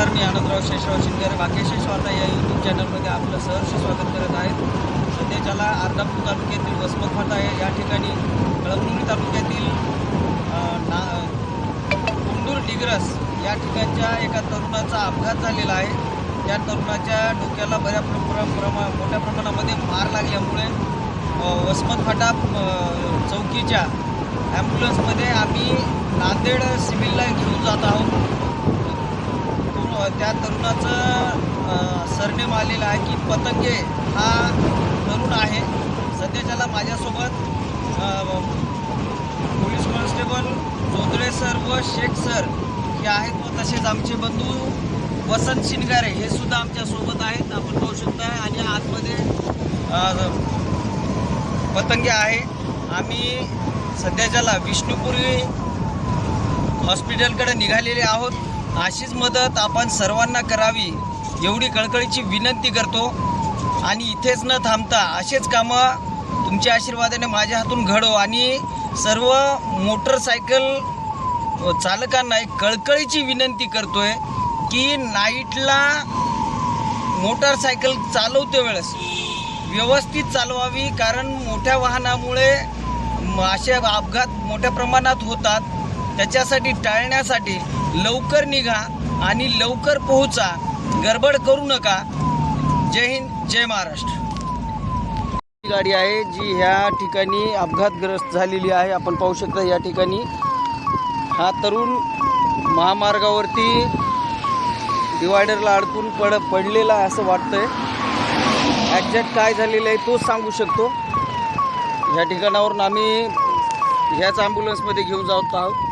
नमस्कार मी आनंदराव शेषराव शिंदे भाग्यशेष वार्ता या यूट्यूब चॅनलमध्ये आपलं सहर्ष स्वागत करत आहेत सध्याच्याला अर्धापूर तालुक्यातील वसमत फाटा आहे. या ठिकाणी कळमनुरी तालुक्यातील ना कुंडूर डिग्रस या ठिकाणच्या एका तरुणाचा अपघात झालेला आहे. त्या तरुणाच्या डोक्याला बऱ्या प्र- प्रमा मोठ्या प्रमाणामध्ये मार लागल्यामुळे अ, वसमत फाटा चौकीच्या ॲम्ब्युलन्समध्ये आम्ही नांदेड सिव्हिलला घेऊन जात आहोत. त्या तरुणाचं सरनेम आलेलं आहे की पतंगे हा तरुण आहे. सध्याच्याला माझ्यासोबत पोलीस कॉन्स्टेबल जोंधळे सर व शेख सर हे आहेत व तसेच आमचे बंधू वसंत शिनगारे हे सुद्धा आमच्यासोबत आहेत. आपण पाहू शकता आणि आतमध्ये पतंगे आहे. आम्ही सध्याच्याला विष्णुपुरी हॉस्पिटलकडे निघालेले आहोत. अशीच मदत आपण सर्वांना करावी एवढी कळकळीची विनंती करतो. आणि इथेच न थांबता असेच कामं तुमच्या आशीर्वादाने माझ्या हातून घडो. आणि सर्व मोटरसायकल चालकांना एक कळकळीची विनंती करतोय की नाईटला मोटारसायकल चालवते वेळेस व्यवस्थित चालवावी कारण मोठ्या वाहनामुळे असे अपघात मोठ्या प्रमाणात होतात. त्याच्यासाठी टाळण्यासाठी लवकर निघा आणि लवकर पोहोचा. गडबड करू नका. जय हिंद जय महाराष्ट्र. ही गाडी आहे जी ह्या ठिकाणी अपघातग्रस्त झालेली आहे. आपण पाहू शकता या ठिकाणी हा तरुण महामार्गावरती डिवायडरला अडकून पड पडलेला असं वाटतंय. ॲक्झॅक्ट काय झालेलं आहे तोच सांगू शकतो. ह्या ठिकाणावरून आम्ही ह्याच ॲम्ब्युलन्समध्ये घेऊन जात आहोत.